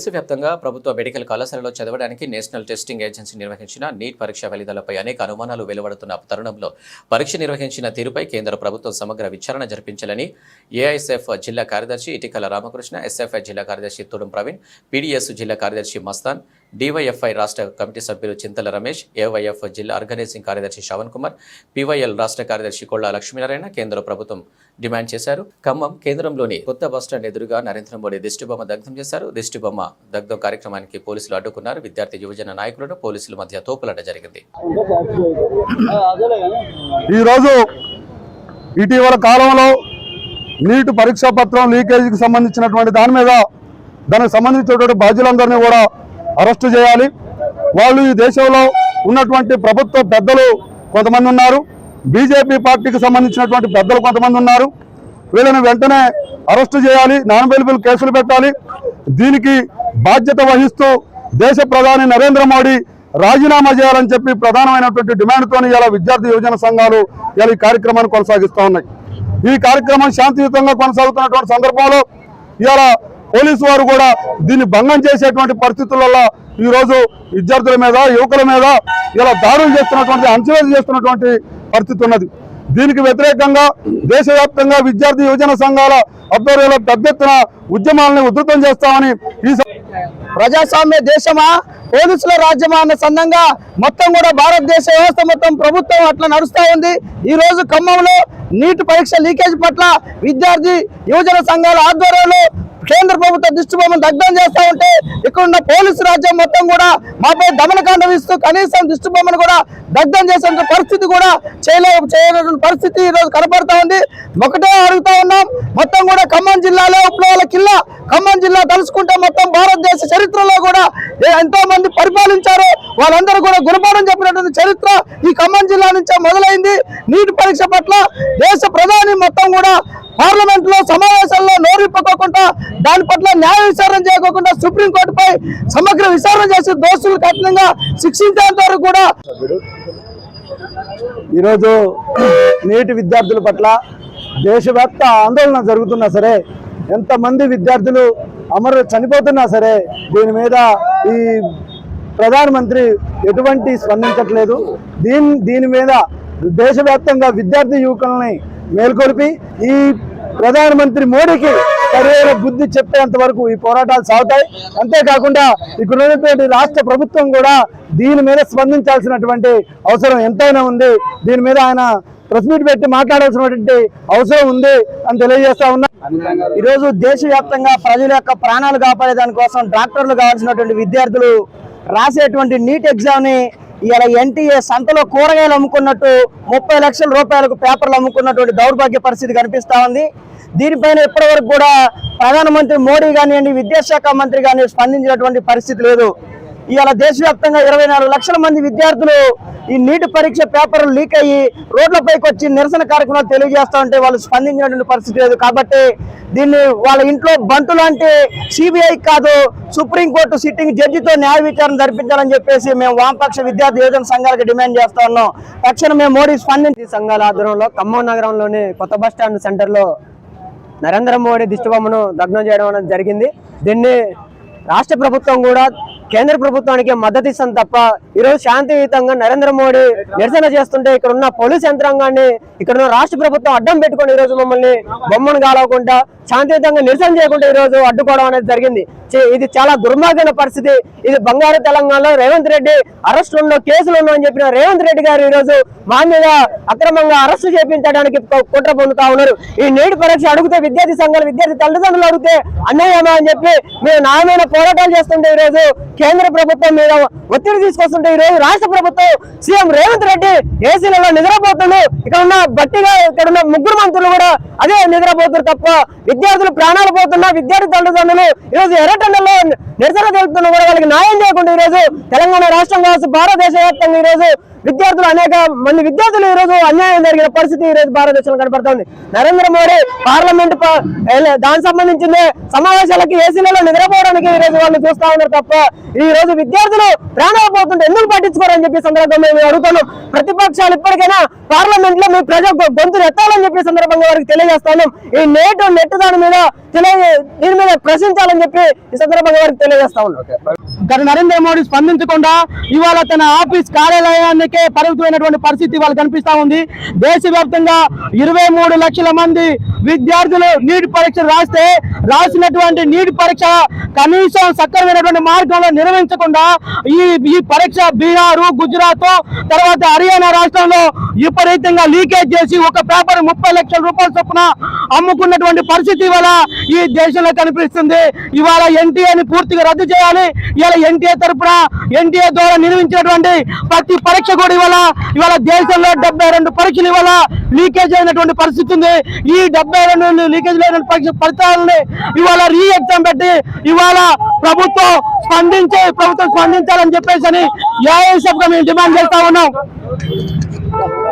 దేశవ్యాప్తంగా ప్రభుత్వ మెడికల్ కళాశాలలో చదవడానికి నేషనల్ టెస్టింగ్ ఏజెన్సీ నిర్వహించిన నీట్ పరీక్ష ఫలితాలపై అనేక అనుమానాలు వెలువడుతున్న తరుణంలో పరీక్ష నిర్వహించిన తీరుపై కేంద్ర ప్రభుత్వం సమగ్ర విచారణ జరిపించాలని ఏఐఎస్ఎఫ్ జిల్లా కార్యదర్శి ఇటికల రామకృష్ణ ఎస్ఎఫ్ఐ జిల్లా కార్యదర్శి తుడుం ప్రవీణ్ పీడీఎస్ జిల్లా కార్యదర్శి మస్తాన్ డివైఎఫ్ఐ రాష్ట్ర కమిటీ సభ్యులు చింతల రమేష్ ఏవైఎఫ్ జిల్లా ఆర్గనైజింగ్ కార్యదర్శి శ్రవణ్ కుమార్ పివైఎల్ రాష్ట్ర కార్యదర్శి కొల్లా లక్ష్మీనారాయణ కేంద్ర ప్రభుత్వం డిమాండ్ చేశారు. ఖమ్మం కేంద్రంలోని కొత్త బస్టాండ్ ఎదురుగా నరేంద్ర మోడీ దిష్టిబొమ్మ దగ్ధం చేశారు. దిష్టిబొమ్మ దగ్ధం కార్యక్రమానికి పోలీసులు అడ్డుకున్నారు. విద్యార్థి యువజన నాయకులను పోలీసుల మధ్య తోపులాట జరిగింది. ఈరోజు ఇటీవల కాలంలో నీటి పరీక్షా పత్రం లీకేజీకి సంబంధించినటువంటి దాని మీద దానికి సంబంధించినటువంటి బాధ్యులందరినీ కూడా అరెస్టు చేయాలి. వాళ్ళు ఈ దేశంలో ఉన్నటువంటి ప్రభుత్వ పెద్దలు కొంతమంది ఉన్నారు. బీజేపీ పార్టీకి సంబంధించినటువంటి పెద్దలు కొంతమంది ఉన్నారు. వీళ్ళని వెంటనే అరెస్టు చేయాలి నాన్ అవైలబుల్ కేసులు పెట్టాలి. దీనికి బాధ్యత వహిస్తూ దేశ ప్రధాని నరేంద్ర మోడీ రాజీనామా చేయాలని చెప్పి ప్రధానమైనటువంటి డిమాండ్తో ఇలా విద్యార్థి యువజన సంఘాలు ఇలా ఈ కార్యక్రమాన్ని కొనసాగిస్తూ ఉన్నాయి. ఈ కార్యక్రమం శాంతియుతంగా కొనసాగుతున్నటువంటి సందర్భంలో ఇవాళ పోలీసు వారు కూడా దీన్ని భంగం చేసేటువంటి పరిస్థితులలో ఈరోజు విద్యార్థుల మీద యువకుల మీద ఇలా దాడులు చేస్తున్నటువంటి అంచవేత చేస్తున్నటువంటి పరిస్థితి ఉన్నది. దీనికి వ్యతిరేకంగా దేశవ్యాప్తంగా విద్యార్థి యువజన సంఘాల ఆధ్వర్యంలో పెద్ద ఎత్తున ఉద్యమాలను ఉధృతం చేస్తామని ఈ ప్రజాస్వామ్య దేశమా? పోలీసుల రాజ్యమా అన్న సందంగా మొత్తం కూడా భారతదేశ వ్యవస్థ మొత్తం ప్రభుత్వం అట్లా నడుస్తా ఉంది. ఈ రోజు ఖమ్మంలో నీటి పరీక్ష లీకేజ్ పట్ల విద్యార్థి యువజన సంఘాల ఆధ్వర్యంలో కేంద్ర ప్రభుత్వ దిష్టిబొమ్మను దగ్ధం చేస్తా ఉంటే ఇక్కడున్న పోలీసు రాజ్యం మొత్తం కూడా మాపై దమనకాండ ఇస్తూ కనీసం దిష్టిబొమ్మను కూడా దగ్ధం చేసే పరిస్థితి కూడా చేయలే చేయలేటువంటి పరిస్థితి ఈరోజు రోజు కనపడతా ఉంది. ఒకటే అడుగుతా ఉన్నాం. మొత్తం కూడా ఖమ్మం జిల్లాలో విప్లవాల కిల్లా ఖమ్మం జిల్లా తలుచుకుంటే మొత్తం భారతదేశ చరిత్రలో కూడా ఎంతో మంది పరిపాలించారు వాళ్ళందరూ కూడా గుణపాఠం చెప్పినటువంటి చరిత్ర ఈ ఖమ్మం జిల్లా నుంచే మొదలైంది. నీటి పరీక్ష పట్ల దేశ ప్రధాని మొత్తం కూడా పార్లమెంట్లో సమావేశాల్లో నోరిప్పుకోకుండా దాని పట్ల న్యాయ విచారణ చేయకోకుండా సుప్రీంకోర్టుపై సమగ్ర విచారణ చేసి దోషులు కఠినంగా శిక్షించేంత వరకు కూడా ఈరోజు నేటి విద్యార్థుల పట్ల దేశవ్యాప్త ఆందోళన జరుగుతున్నా సరే ఎంతమంది విద్యార్థులు అమరు చనిపోతున్నా సరే దీని మీద ఈ ప్రధానమంత్రి ఎటువంటి స్పందించట్లేదు. దీని దీని మీద దేశవ్యాప్తంగా విద్యార్థి యువకుల్ని మేల్కొల్పి ఈ ప్రధానమంత్రి మోడీకి సరైన బుద్ధి చెప్పేంత వరకు ఈ పోరాటాలు సాగుతాయి. అంతేకాకుండా ఇక్కడ ఉన్నటువంటి రాష్ట్ర ప్రభుత్వం కూడా దీని మీద స్పందించాల్సినటువంటి అవసరం ఎంతైనా ఉంది. దీని మీద ఆయన ప్రెస్ మీట్ పెట్టి మాట్లాడాల్సినటువంటి అవసరం ఉంది అని తెలియజేస్తా ఉన్నా. ఈరోజు దేశవ్యాప్తంగా ప్రజల యొక్క ప్రాణాలు కాపాడే దానికోసం డాక్టర్లు కావాల్సినటువంటి విద్యార్థులు రాసేటువంటి నీట్ ఎగ్జామ్ని ఇలా ఎన్టీఏ సంతలో కూరగాయలు అమ్ముకున్నట్టు ముప్పై లక్షల రూపాయలకు పేపర్లు అమ్ముకున్నటువంటి దౌర్భాగ్య పరిస్థితి కనిపిస్తా ఉంది. దీనిపైన ఇప్పటివరకు కూడా ప్రధానమంత్రి మోడీ కానివ్వండి విద్యాశాఖ మంత్రి కానీ స్పందించినటువంటి పరిస్థితి లేదు. ఇవాళ దేశవ్యాప్తంగా ఇరవై నాలుగు లక్షల మంది విద్యార్థులు ఈ నీటి పరీక్ష పేపర్ లీక్ అయ్యి రోడ్లపైకి వచ్చి నిరసన కార్యక్రమాలు తెలియజేస్తా ఉంటే వాళ్ళు స్పందించినటువంటి పరిస్థితి లేదు. కాబట్టి దీన్ని వాళ్ళ ఇంట్లో బంటు లాంటి సిబిఐ కాదు సుప్రీంకోర్టు సిట్టింగ్ జడ్జితో న్యాయ విచారణ జరిపించాలని చెప్పేసి మేము వామపక్ష విద్యార్థి యువజన సంఘాలకు డిమాండ్ చేస్తా ఉన్నాం. తక్షణమే మోడీ స్పందించి సంఘాల ఆధ్వర్యంలో ఖమ్మం నగరంలోని కొత్త బస్ స్టాండ్ సెంటర్లో నరేంద్ర మోడీ దిష్టిబొమ్మను దగ్నం చేయడం అనేది జరిగింది. దీన్ని రాష్ట్ర ప్రభుత్వం కూడా కేంద్ర ప్రభుత్వానికి మద్దతు ఇస్తాం తప్ప ఈరోజు శాంతియుతంగా నరేంద్ర మోడీ నిరసన చేస్తుంటే ఇక్కడ ఉన్న పోలీస్ యంత్రాంగాన్ని ఇక్కడ ఉన్న రాష్ట్ర ప్రభుత్వం అడ్డం పెట్టుకొని ఈరోజు మమ్మల్ని బొమ్మను కాలవకుండా శాంతియుతంగా నిరసన చేయకుండా ఈరోజు అడ్డుకోవడం అనేది జరిగింది. ఇది చాలా దుర్మార్గమైన పరిస్థితి. ఇది బంగారు తెలంగాణలో రేవంత్ రెడ్డి అరెస్టుల్లో కేసులు ఉన్నాయని చెప్పిన రేవంత్ రెడ్డి గారు ఈ రోజు మా మీద అక్రమంగా అరెస్టు చేపించడానికి కుట్ర పొందుతా ఉన్నారు. ఈ నేటి పరీక్ష అడిగితే విద్యార్థి సంఘాలు విద్యార్థి తల్లిదండ్రులు అడిగితే అన్నయ్యమా అని చెప్పి మేము న్యాయమైన పోరాటాలు చేస్తుంటే ఈ రోజు కేంద్ర ప్రభుత్వం మీద ఒత్తిడి తీసుకొస్తుంటే ఈ రోజు రాష్ట్ర ప్రభుత్వం సీఎం రేవంత్ రెడ్డి ఏసీలలో నిద్రపోతుండు. ఇక్కడ ఉన్న బట్టిగా ఇక్కడ ఉన్న ముగ్గురు మంత్రులు కూడా అదే నిద్రపోతున్నారు తప్ప విద్యార్థులు ప్రాణాలు పోతున్నా విద్యార్థి తల్లిదండ్రులు ఈరోజు ఎర్రటెండలో నిరసన తెలుపుతున్న కూడా వాళ్ళకి న్యాయం చేయకుండా ఈరోజు తెలంగాణ రాష్ట్రం కావచ్చు భారతదేశ వ్యాప్తంగా ఈరోజు విద్యార్థులు అనేక మంది విద్యార్థులు ఈ రోజు అన్యాయం జరిగిన పరిస్థితి ఈ రోజు భారతదేశంలో కనపడుతుంది. నరేంద్ర మోడీ పార్లమెంట్ దానికి సంబంధించిన సమావేశాలకి ఏసీలలో నిద్రపోవడానికి ఈ రోజు వాళ్ళు చూస్తా ఉన్నారు తప్ప ఈ రోజు విద్యార్థులు ప్రాణాలు పోతుంటే ఎందుకు పట్టించుకోరని చెప్పి సందర్భంగా మేము అడుగుతున్నాం. ప్రతిపక్షాలు ఇప్పటికైనా పార్లమెంట్లో మీ ప్రజా గొంతులు ఎత్తాలని చెప్పి సందర్భంగా వారికి తెలియజేస్తాను ఈ నేటు నెట్ దాని మీద తెలియ దీని మీద ప్రశ్నించాలని చెప్పి ఈ సందర్భంగా వారికి తెలియజేస్తా ఉన్నాం. గత నరేంద్ర మోడీ స్పందించకుండా ఇవాళ తన ఆఫీస్ కార్యాలయానికే పరిమితమైనటువంటి పరిస్థితి ఇవాళ కనిపిస్తా ఉంది. దేశవ్యాప్తంగా ఇరవై మూడు లక్షల మంది విద్యార్థులు నీట్ పరీక్ష రాస్తే రాసినటువంటి నీట్ పరీక్ష కనీసం సక్రమైనటువంటి మార్గంలో నిర్వహించకుండా ఈ ఈ పరీక్ష బీహారు గుజరాత్ తర్వాత హర్యానా రాష్ట్రంలో విపరీతంగా లీకేజ్ చేసి ఒక పేపర్ ముప్పై లక్షల రూపాయల చొప్పున అమ్ముకున్నటువంటి పరిస్థితి ఇవాళ ఈ దేశంలో కనిపిస్తుంది. ఇవాళ ఎన్టీఏని పూర్తిగా రద్దు చేయాలి. ఇవాళ ఎన్టీఏ తరపున ఎన్టీఏ ద్వారా నిర్మించినటువంటి ప్రతి పరీక్ష కూడా ఇవాళ ఇవాళ దేశంలో డెబ్బై రెండు పరీక్షలు ఇవాళ లీకేజ్ అయినటువంటి పరిస్థితి ఉంది. ఈ డెబ్బై రెండు లీకేజ్ అయిన పరీక్ష ఫలితాలని ఇవాళ రీ ఎగ్జామ్ పెట్టి ఇవాళ ప్రభుత్వం స్పందించి ప్రభుత్వం స్పందించాలని చెప్పేసి అని ఏఐసీఎఫ్గా మేము డిమాండ్ చేస్తా ఉన్నాం.